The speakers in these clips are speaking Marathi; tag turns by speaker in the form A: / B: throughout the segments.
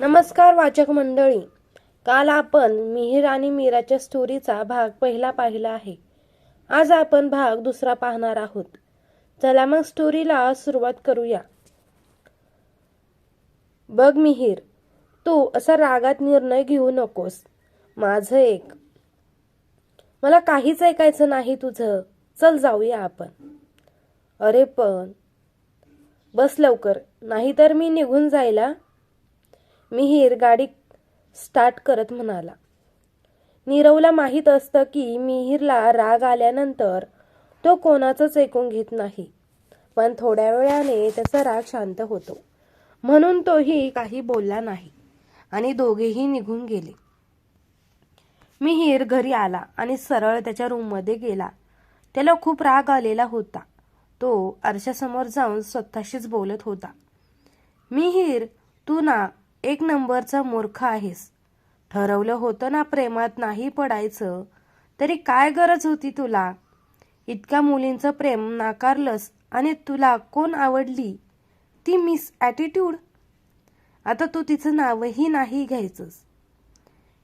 A: नमस्कार वाचक मंडळी. काल आपण मिहिर आणि मीराच्या स्टोरीचा भाग पहिला पाहिला आहे. आज आपण भाग दुसरा पाहणार आहोत. चला मग स्टोरीला सुरुवात करूया. बघ मिहिर तू असा रागात निर्णय घेऊ नकोस. माझं एक. मला काहीच ऐकायचं नाही तुझं. चल जाऊया आपण. अरे पण. बस लवकर. नाहीतर मी निघून जायला मिहीर गाडी स्टार्ट करत म्हणाला. नीरवला माहीत असतं की मिहीरला राग आल्यानंतर तो कोणाचंच ऐकून घेत नाही. पण थोड्या वेळाने त्याचा राग शांत होतो. म्हणून तोही काही बोलला नाही आणि दोघेही निघून गेले. मिहीर घरी आला आणि सरळ त्याच्या रूममध्ये गेला. त्याला खूप राग आलेला होता. तो आरशासमोर जाऊन स्वतःशीच बोलत होता. मिहीर तू ना एक नंबरचा मूर्ख आहेस. ठरवलं होतं ना प्रेमात नाही पडायचं. तरी काय गरज होती तुला? इतक्या मुलींचं प्रेम नाकारलंस आणि तुला कोण आवडली? ती मिस ॲटिट्यूड? आता तू तिचं नावही नाही घ्यायचंस.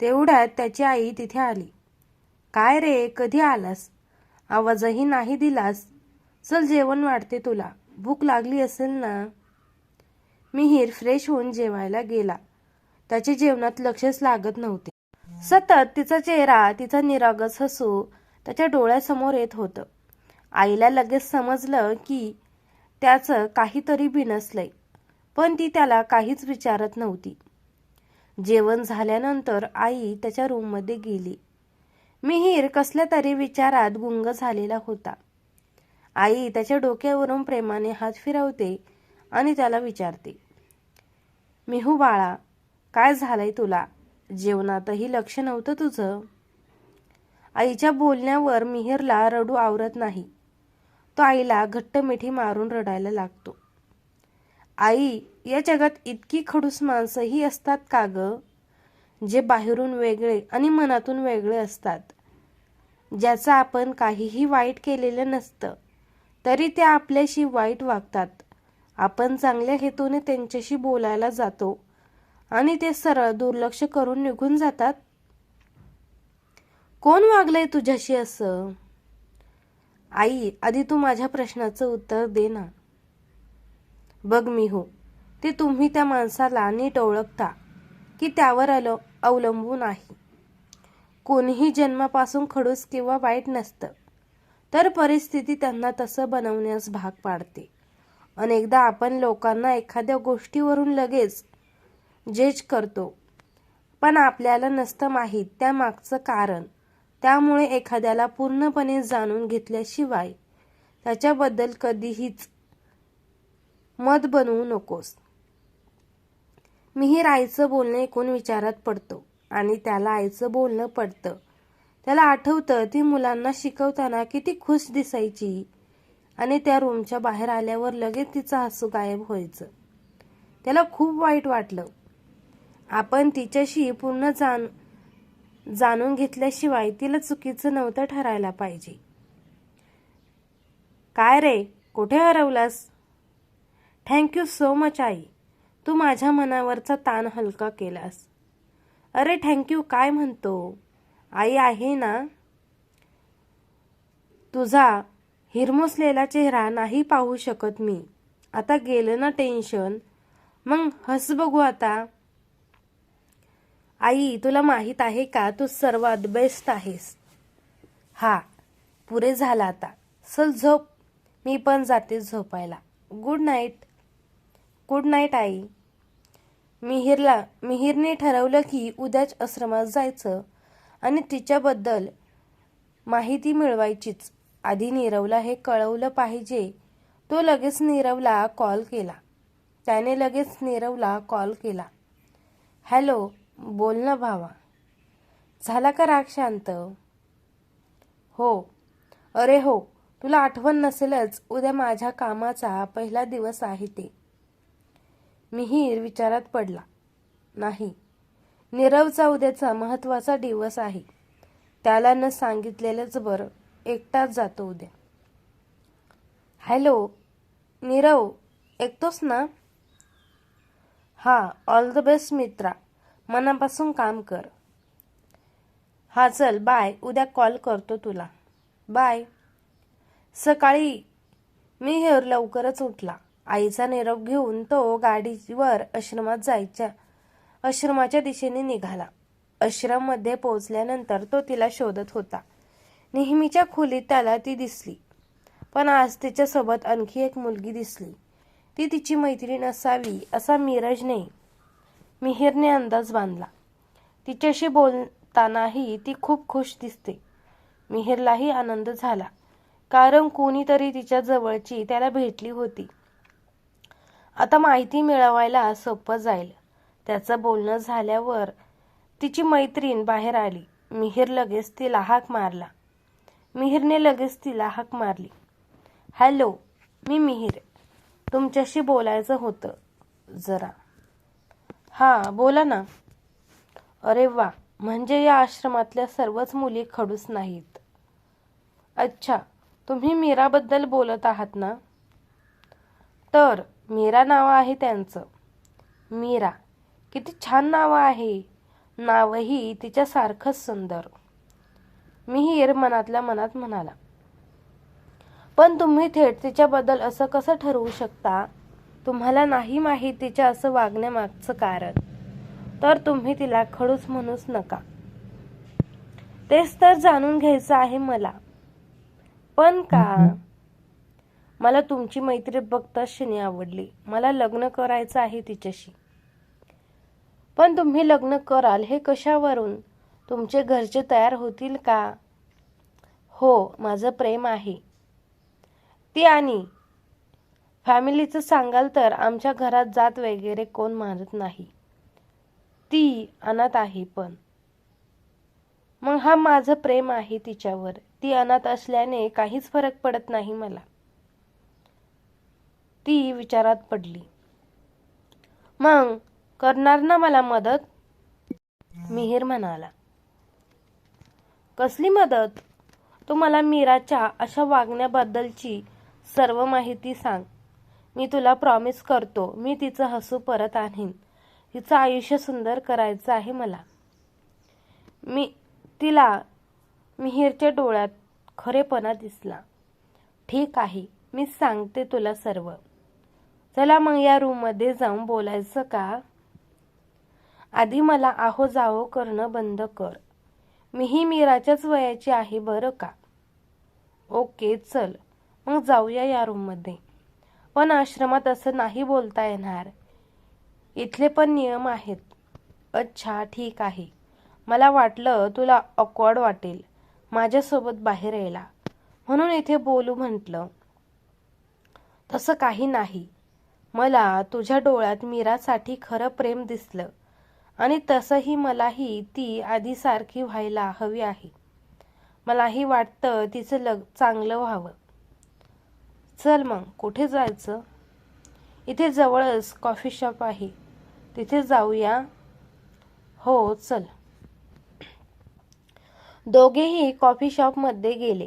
A: तेवढ्यात त्याची आई तिथे आली. काय रे कधी आलास? आवाजही नाही दिलास. चल जेवण वाढते तुला. भूक लागली असेल ना? मिहीर फ्रेश होऊन जेवायला गेला. त्याचे जेवणात लक्षच लागत नव्हते. सतत तिचा चेहरा तिचा निरागस हसू त्याच्या डोळ्यासमोर येत होतं. आईला लगेच समजलं की त्याचं काहीतरी बिनसलंय पण ती त्याला काहीच विचारत नव्हती. जेवण झाल्यानंतर आई त्याच्या रूममध्ये गेली. मिहीर कसल्या तरी विचारात गुंग झालेला होता. आई त्याच्या डोक्यावरून प्रेमाने हात फिरवते आणि त्याला विचारते. मेहू बाळा काय झालंय तुला? जेवणातही लक्ष नव्हतं तुझं. आईच्या बोलण्यावर मिहिरला रडू आवरत नाही. तो आईला घट्ट मिठी मारून रडायला लागतो. आई या जगात इतकी खडूस माणसंही असतात का ग? जे बाहेरून वेगळे आणि मनातून वेगळे असतात. ज्याचं आपण काहीही वाईट केलेलं नसतं तरी ते आपल्याशी वाईट वागतात. आपण चांगल्या हेतूने त्यांच्याशी बोलायला जातो. आणि ते सरळ दुर्लक्ष करून निघून जातात. कोण वागलंय तुझ्याशी असं? आई आधी तू माझ्या प्रश्नाचं उत्तर दे ना. बघ मी हो ते तुम्ही त्या माणसाला नीट ओळखता की त्यावर अल अवलंबून आहे. कोणीही जन्मापासून खडूस किंवा वाईट नसतं तर परिस्थिती त्यांना तसं बनवण्यास भाग पाडते. अनेकदा आपण लोकांना एखाद्या गोष्टीवरून लगेच जज करतो. पण आपल्याला नसतं माहीत त्या मागचं कारण. त्यामुळे एखाद्याला पूर्णपणे जाणून घेतल्याशिवाय त्याच्याबद्दल कधीहीच मत बनवू नकोस. मिहीर आईचं बोलणं ऐकून विचारात पडतो आणि त्याला आईचं बोलणं पडतं त्याला आठवतं ती मुलांना शिकवताना किती खुश दिसायची. आणि त्या रूमच्या बाहेर आल्यावर लगेच तिचं हसू गायब व्हायचं. त्याला खूप वाईट वाटलं. आपण तिच्याशी पूर्ण जाण जाणून घेतल्याशिवाय तिला चुकीचं नव्हतं ठरायला पाहिजे. काय रे? कुठे हरवलास? थँक्यू सो मच आई. तू माझ्या मनावरचा ताण हलका केलास. अरे थँक्यू काय म्हणतो? आई आहे ना? तुझा हिरमोसलेला चेहरा नाही पाहू शकत मी. आता गेलं ना टेन्शन. मग हस बघू आता. आई तुला माहीत आहे का? तू सर्वात बेस्ट आहेस. हा पुरे झाला आता. चल झोप. मी पण जाते झोपायला. Good night. गुड नाईट आई. मिहिरला मिहिरने ठरवलं की उद्याच आश्रमात जायचं आणि तिच्याबद्दल माहिती मिळवायचीच. आधी नीरवला हे कळवलं पाहिजे. तो लगेच नीरवला कॉल केला. त्याने लगेच नीरवला कॉल केला. हॅलो बोल ना भावा. झाला का राग शांत? हो. अरे हो तुला आठवण नसेलच उद्या माझ्या कामाचा पहिला दिवस आहे ते. मिहीर विचारात पडला. नाही. नीरवचा उद्याचा महत्त्वाचा दिवस आहे. त्याला न सांगितलेलंच बरं. एकटाच जातो उद्या. हॅलो नीरव ऐकतोस ना? हा ऑल द बेस्ट मित्रा. मनापासून काम कर. हा चल बाय उद्या कॉल करतो तुला. बाय सकाळी मी हेर लवकरच उठला. आईचा निरोप घेऊन तो गाडीवर आश्रमात जायच्या आश्रमाच्या दिशेने निघाला. आश्रममध्ये पोहोचल्यानंतर तो तिला शोधत होता. नेहमीच्या खोलीत त्याला ती दिसली. पण आज तिच्यासोबत आणखी एक मुलगी दिसली. ती तिची मैत्रीण असावी असा मिरजने मिहिरने अंदाज बांधला. तिच्याशी बोलतानाही ती खूप खुश दिसते. मिहिरलाही आनंद झाला. कारण कोणीतरी तिच्या जवळची त्याला भेटली होती. आता माहिती मिळवायला सोपं जाईल. त्याचं बोलणं झाल्यावर तिची मैत्रीण बाहेर आली. मिहीर लगेच तिला हाक मारला. मिहिरने लगेच तिला हाक मारली. हॅलो मी मिहीर. तुमच्याशी बोलायचं होतं जरा. हां बोला ना. अरे वा म्हणजे या आश्रमातल्या सर्वच मुली खडूस नाहीत. अच्छा तुम्ही मीराबद्दल बोलत आहात ना? तर मीरा नाव आहे त्यांचं. मीरा किती छान नाव आहे. नावही तिच्यासारखंच सुंदर. मिहीर मनातल्या मनात म्हणाला पण तुम्ही थेट तिच्याबद्दल असं कसं ठरवू शकता? तुम्हाला नाही माहीत तिच्या असं वागण्यामागचं कारण. तर तुम्ही तिला खडूस म्हणूच नका. तेच तर जाणून घ्यायचं आहे मला. पण का? मला तुमची मैत्री बघताच शिनी आवडली. मला लग्न करायचं आहे तिच्याशी. पण तुम्ही लग्न कराल हे कशावरून? तुमचे घरचे तयार होतील का? हो माझं प्रेम आहे. ती आणि फॅमिलीचं सांगाल तर आमच्या घरात जात वगैरे कोण मारत नाही. ती अनाथ आहे पण. मग हा माझं प्रेम आहे तिच्यावर. ती अनाथ असल्याने काहीच फरक पडत नाही मला. ती विचारात पडली. मग करणार ना मला मदत? मिहीर म्हणाला. कसली मदत? तू मला मीराच्या अशा वागण्याबद्दलची सर्व माहिती सांग. मी तुला प्रॉमिस करतो मी तिचं हसू परत आणीन. तिचं आयुष्य सुंदर करायचं आहे मला. मी तिला मिहीरच्या डोळ्यात खरेपणा दिसला. ठीक आहे मी सांगते तुला सर्व. चला मग या रूममध्ये जाऊन बोलायचं का? आधी मला आहो जाहो करणं बंद कर. मीही मीराच्याच वयाची आहे बरं का? ओके चल. मग जाऊया या रूममध्ये. पण आश्रमात असं नाही बोलता येणार. इथले पण नियम आहेत. अच्छा ठीक आहे. मला वाटलं तुला ऑकवर्ड वाटेल. माझ्यासोबत बाहेर यायला. म्हणून इथे बोलू म्हटलं. तसं काही नाही. मला तुझ्या डोळ्यात मीरासाठी खरं प्रेम दिसलं. आणि तसंही मलाही ती आधीसारखी व्हायला हवी आहे. मलाही वाटतं तिचं लग चांगलं व्हावं. चल मग कुठे जायचं? इथे जवळच कॉफी शॉप आहे. तिथे जाऊया. हो चल. दोघेही कॉफी शॉपमध्ये गेले.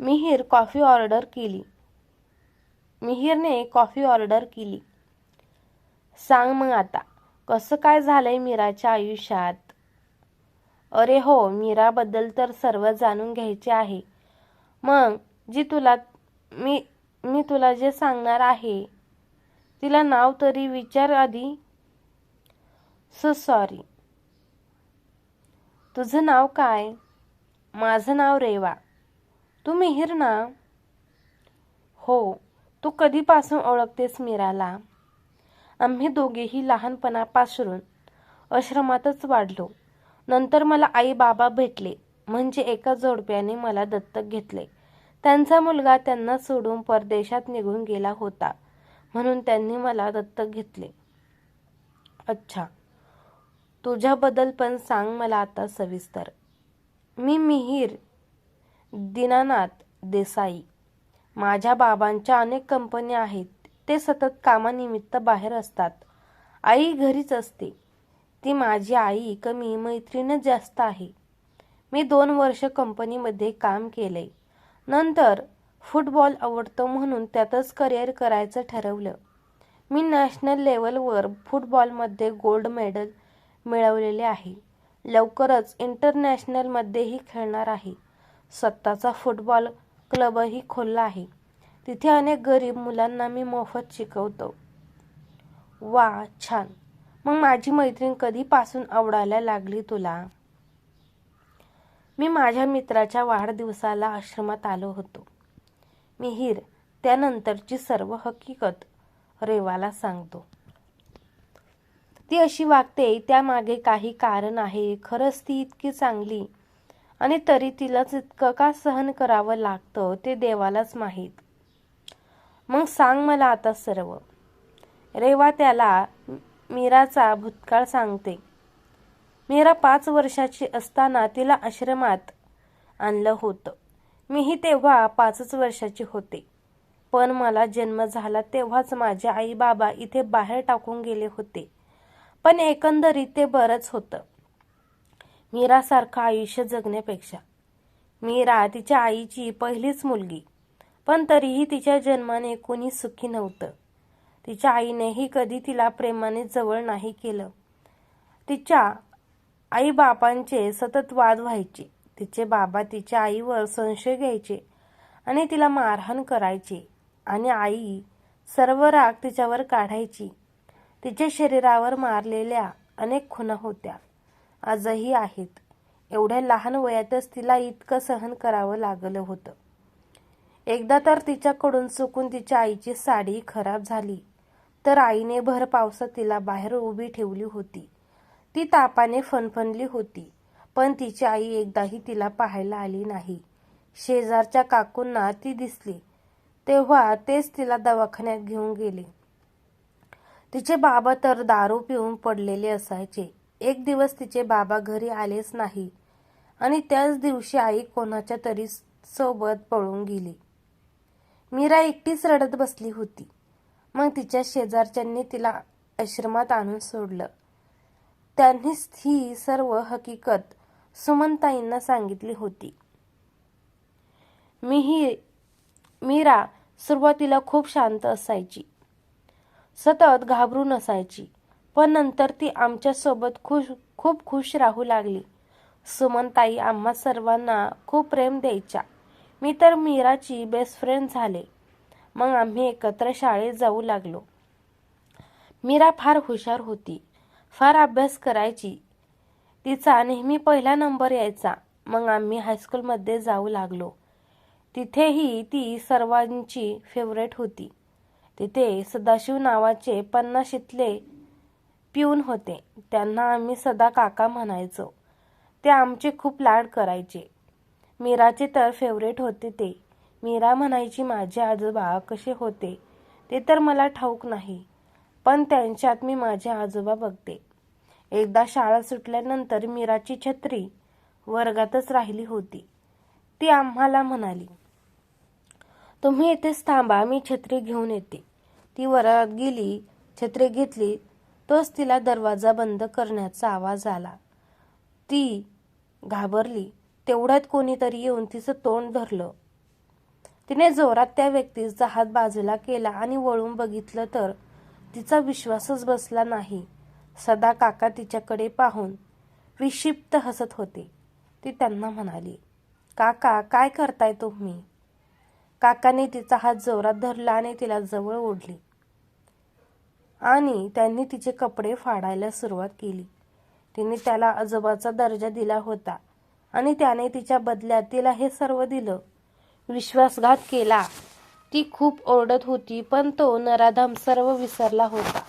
A: मिहीर कॉफी ऑर्डर केली. मिहीरने कॉफी ऑर्डर केली. सांग मग आता. कसं काय झालंय मीराच्या आयुष्यात? अरे हो मीराबद्दल तर सर्व जाणून घ्यायचे आहे. मग जी तुला मी मी तुला जे सांगणार आहे तिला नाव तरी विचार आधी. सो सॉरी तुझं नाव काय? माझं नाव रेवा. तू मिहीर ना? हो तू कधीपासून ओळखतेस मीराला? आम्ही दोघेही लहानपणापासून आश्रमातच वाढलो. नंतर मला आई बाबा भेटले म्हणजे एका जोडप्याने मला दत्तक घेतले. त्यांचा मुलगा त्यांना सोडून परदेशात निघून गेला होता म्हणून त्यांनी मला दत्तक घेतले. अच्छा तुझ्याबद्दल पण सांग मला आता सविस्तर. मी मिहीर दीनानाथ देसाई. माझ्या बाबांच्या अनेक कंपन्या आहेत. ते सतत कामानिमित्त बाहेर असतात. आई घरीच असते. ती माझी आई कमी मैत्रीणच जास्त आहे. मी दोन वर्ष कंपनीमध्ये काम केले नंतर फुटबॉल आवडतो म्हणून त्यातच करिअर करायचं ठरवलं. मी नॅशनल लेवलवर फुटबॉलमध्ये गोल्ड मेडल मिळवलेले आहे. लवकरच इंटरनॅशनलमध्येही खेळणार आहे. स्वतःचा फुटबॉल क्लबही खोलला आहे. तिथे अनेक गरीब मुलांना मी मोफत शिकवतो. वा छान. मग माझी मैत्रीण कधीपासून आवडायला लागली तुला? मी माझ्या मित्राच्या वाढदिवसाला आश्रमात आलो होतो. मिहीर त्यानंतरची सर्व हकीकत रेवाला सांगतो. ती अशी वागते त्यामागे काही कारण आहे. खरंच ती इतकी चांगली आणि तरी तिलाच इतकं का सहन करावं लागतं ते देवालाच माहीत. मग सांग मला आता सर्व. रेवा त्याला मीराचा भूतकाळ सांगते. मीरा पाच वर्षाची असताना तिला आश्रमात आणलं होतं. मीही तेव्हा पाचच वर्षाची होते. पण मला जन्म झाला तेव्हाच माझे आई बाबा इथे बाहेर टाकून गेले होते. पण एकंदरीत ते बरंच होतं. मीरासारखं आयुष्य जगण्यापेक्षा. मीरा तिच्या आईची पहिलीच मुलगी. पण तरीही तिच्या जन्माने कोणी सुखी नव्हतं. तिच्या आईनेही कधी तिला प्रेमाने जवळ नाही केलं. तिच्या आईबापांचे सतत वाद व्हायचे. तिचे बाबा तिच्या आईवर संशय घ्यायचे आणि तिला मारहाण करायचे आणि आई सर्व राग तिच्यावर काढायची. तिच्या शरीरावर मारलेल्या अनेक खुणा होत्या. आजही आहेत. एवढ्या लहान वयातच तिला इतकं सहन करावं लागलं होतं. एकदा तर तिच्याकडून चुकून तिच्या आईची साडी खराब झाली. तर आईने भर पावसात तिला बाहेर उभी ठेवली होती. ती तापाने फनफनली होती पण तिची आई एकदाही तिला पाहायला आली नाही. शेजारच्या काकूंना ती दिसली तेव्हा तेच तिला दवाखान्यात घेऊन गेले. तिचे बाबा तर दारू पिऊन पडलेले असायचे. एक दिवस तिचे बाबा घरी आलेच नाही आणि त्याच दिवशी आई कोणाच्या तरी सोबत पळून गेली. मीरा एकटीच रडत बसली होती. मग तिच्या शेजारच्यांनी तिला आश्रमात आणून सोडलं. त्यांनीच ही सर्व हकीकत सुमनताईंना सांगितली होती. मीही मीरा सुरुवातीला खूप शांत असायची. सतत घाबरून असायची. पण नंतर ती आमच्यासोबत खुश खूप खुश राहू लागली. सुमनताई आम्हा सर्वांना खूप प्रेम द्यायच्या. मी तर मीराची बेस्ट फ्रेंड झाले. मग आम्ही एकत्र शाळेत जाऊ लागलो. मीरा फार हुशार होती. फार अभ्यास करायची. तिचा नेहमी पहिला नंबर यायचा. मग आम्ही हायस्कूलमध्ये जाऊ लागलो. तिथेही ती सर्वांची फेवरेट होती. तिथे सदाशिव नावाचे पन्नाशीतले पिऊन होते. त्यांना आम्ही सदा काका म्हणायचो. ते आमचे खूप लाड करायचे. मीराचे तर फेवरेट होते ते. मीरा म्हणायची माझे आजोबा कसे होते? ते तर मला ठाऊक नाही पण त्यांच्यात मी माझे आजोबा बघते. एकदा शाळा सुटल्यानंतर मीराची छत्री वर्गातच राहिली होती. ती आम्हाला म्हणाली तुम्ही इथेच थांबा मी छत्री घेऊन येते. ती वरात गेली छत्री घेतली तोच तिला दरवाजा बंद करण्याचा आवाज आला. ती घाबरली. तेवढ्यात कोणीतरी येऊन तिचं तोंड धरलं. तिने जोरात त्या व्यक्तीचा हात बाजूला केला आणि वळून बघितलं तर तिचा विश्वासच बसला नाही. सदा काका तिच्याकडे पाहून विक्षिप्त हसत होते. ती त्यांना म्हणाली काका काय करताय तुम्ही? काकाने तिचा हात जोरात धरला आणि तिला जवळ ओढली. आणि त्यांनी तिचे कपडे फाडायला सुरुवात केली. तिने त्याला आजोबाचा दर्जा दिला होता. आणि त्याने तिच्या बदल्यात तिला हे सर्व दिलं. विश्वासघात केला. ती खूप ओरडत होती पण तो नराधम सर्व विसरला होता.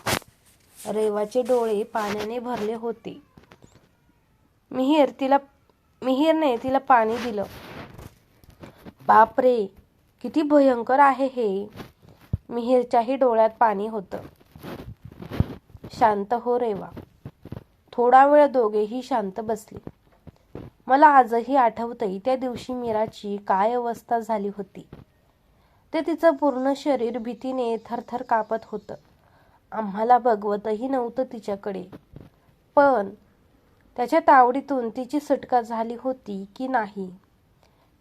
A: रेवाचे डोळे पाण्याने भरले होते. मिहीर तिला मिहीरने तिला पाणी दिलं. बापरे किती भयंकर आहे हे. मिहीरच्याही डोळ्यात पाणी होतं. शांत हो रेवा. थोडा वेळ दोघेही शांत बसले. मला आजही आठवतंय त्या दिवशी मीराची काय अवस्था झाली होती. ते तिचं पूर्ण शरीर भीतीने थरथर कापत होतं. आम्हाला बघवतही नव्हतं तिच्याकडे. पण त्याच्या तावडीतून तिची सुटका झाली होती की नाही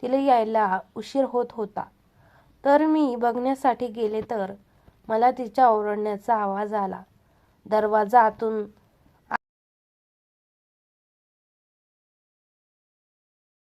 A: तिला यायला उशीर होत होता. तर मी बघण्यासाठी गेले तर मला तिच्या ओरडण्याचा आवाज आला. दरवाजा आतून